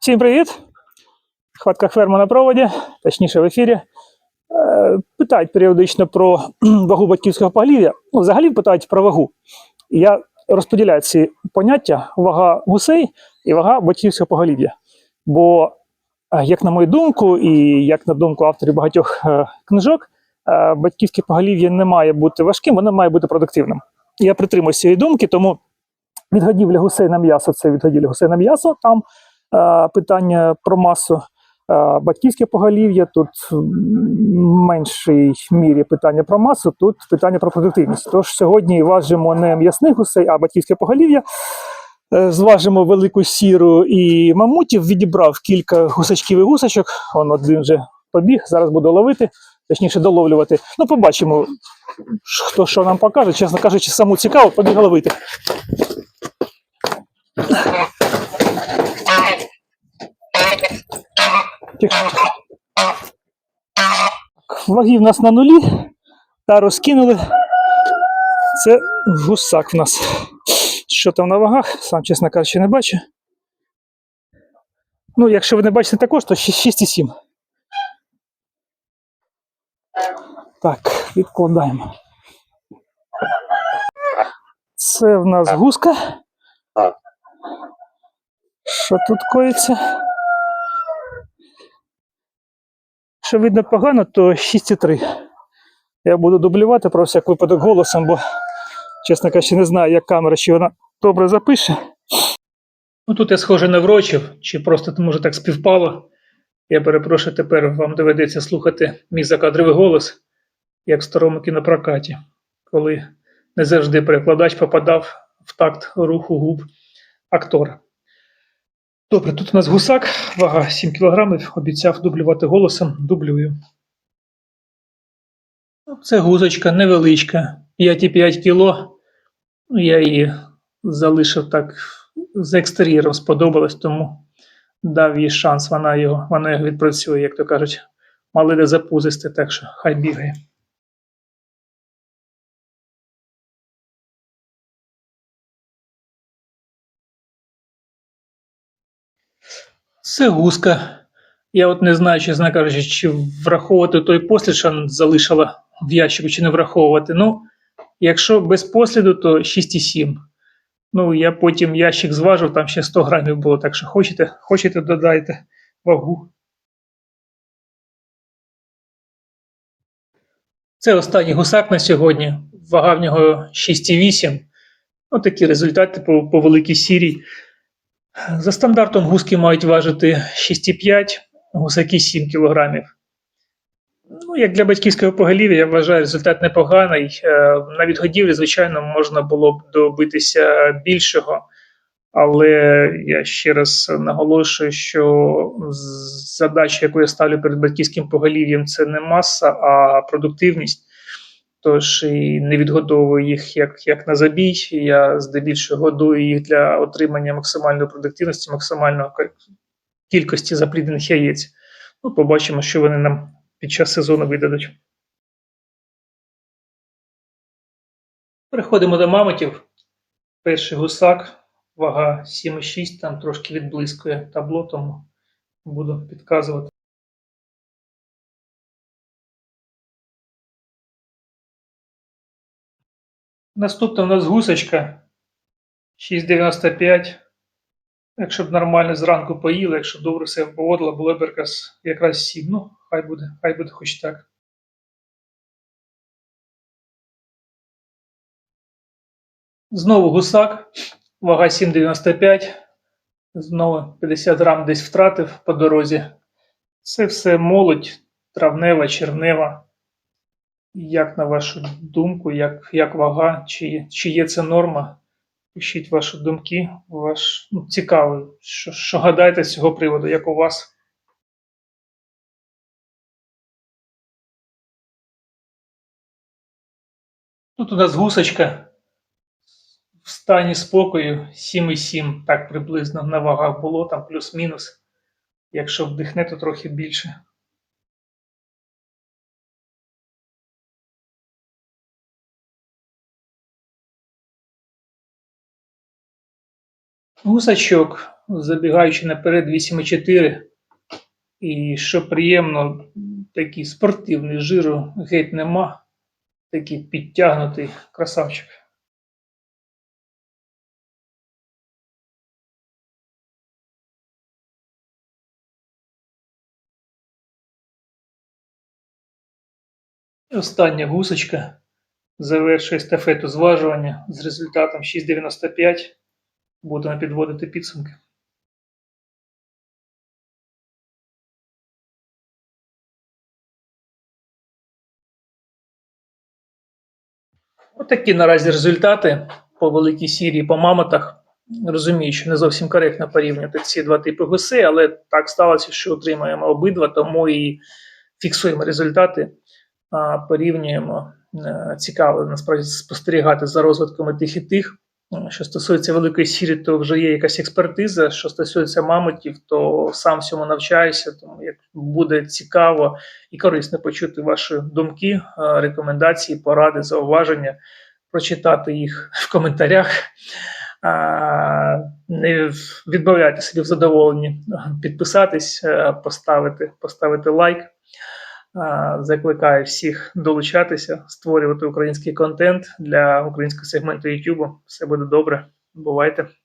Всім привіт! Хватка ферма на проводі, точніше в ефірі. Е, Питають періодично про вагу батьківського поголів'я. Ну, взагалі питають про вагу. Я розподіляю ці поняття: вага гусей і вага батьківського поголів'я. Бо, е, як на мою думку, і як на думку авторів багатьох е, книжок, батьківське поголів'я не має бути важким, воно має бути продуктивним. Я притримуюся цієї думки, тому відгодівля гусей на м'ясо це відгодівля гусей на м'ясо. Там питання про масу. Батьківське поголів'я, тут м, меншій мірі питання про масу, тут питання про продуктивність. Тож сьогодні важимо не м'ясних гусей, а батьківське поголів'я. Е, Зважимо велику сіру і мамутів, відібрав кілька гусачків і гусачок. Он один вже побіг, зараз буду ловити, точніше доловлювати. Ну, побачимо, хто що нам покаже. Чесно кажучи, саму цікаво, побіг ловити. Ваги в нас на нулі. Та розкинули. Це гусак в нас. Що там на вагах, сам, чесно кажучи, не бачу. Ну, якщо ви не бачите також, то 6,7. Так, відкладаємо. Це в нас гуска. Що тут коїться? Що видно погано, то 6,3. Я буду дублювати про всяк випадок голосом, бо, чесно кажучи, не знаю, як камера, чи вона добре запише. Ну тут я схоже не врочив, чи просто може так співпало. Я перепрошую, тепер вам доведеться слухати мій закадровий голос, як в старому кінопрокаті, коли не завжди перекладач попадав в такт руху губ актора. Добре, тут у нас гусак, вага 7 кг, обіцяв дублювати голосом, дублюю. Ну, Це гузочка невеличка, 5,5 кг. Ну, Я її залишив так з екстер'єром сподобалось, тому дав їй шанс. Вона його, вона його відпрацює, як то кажуть, мали де запузисти, так що хай бігає. Це гуска. Я от не знаю, чесно кажучи, чи враховувати той послід, що залишила в ящику, чи не враховувати. Ну, якщо без посліду, то 6,7. Ну, я потім ящик зважив, там ще 100 грамів було, так що хочете, хочете додайте вагу. Це останній гусак на сьогодні. Вага в нього 6,8. Ось такі результати по, по великій сірій. За стандартом гуски мають важити 6,5, гусаки 7 кг. Ну, як для батьківського поголів'я, я вважаю, результат непоганий. Е, На відгодівлі, звичайно, можна було б добитися більшого, але я ще раз наголошую, що задача, яку я ставлю перед батьківським поголів'ям, це не маса, а продуктивність. Тож і не відгодовую їх як, як на забій. Я здебільшого годую їх для отримання максимальної продуктивності, максимальної кількості запліднених яєць. Ну, побачимо, що вони нам під час сезону видадуть. Переходимо до мамонтів. Перший гусак, вага 7,6, там трошки відблискує табло, тому буду підказувати. Наступна у нас гусочка 6,95. Якщо б нормально зранку поїла, якщо б добре себе поводила, було б якраз, якраз 7. Ну, хай буде, хай буде хоч так. Знову гусак, вага 7,95. Знову 50 грам десь втратив по дорозі. Це все молодь, травнева, червнева. Як на вашу думку, як, як вага, чи, чи є це норма? Пишіть ваші думки, ваш ну, цікаво, що, що гадаєте з цього приводу, як у вас. Тут у нас гусочка в стані спокою 7,7, так приблизно на вагах було, там плюс-мінус. Якщо вдихне, то трохи більше. Гусачок забігаючи наперед 8,4. І що приємно, такий спортивний жиру геть нема. Такий підтягнутий красавчик. Остання гусочка завершує естафету зважування з результатом 6,95. Будемо підводити підсумки. Отакі наразі результати по великій сірії по мамотах. Розумію, що не зовсім коректно порівнювати ці два типи гусей, але так сталося, що отримаємо обидва, тому і фіксуємо результати, порівнюємо. Е, Цікаво насправді спостерігати за розвитком і тих і тих. Е, Що стосується великої сірі, то вже є якась експертиза. Що стосується мамонтів, то сам всьому навчаюся. Тому як буде цікаво і корисно почути ваші думки, е, рекомендації, поради, зауваження, прочитати їх в коментарях. Не відмовляйте собі в задоволенні підписатись, е, поставити, поставити лайк. Закликаю всіх долучатися, створювати український контент для українського сегменту YouTube. Все буде добре. Бувайте!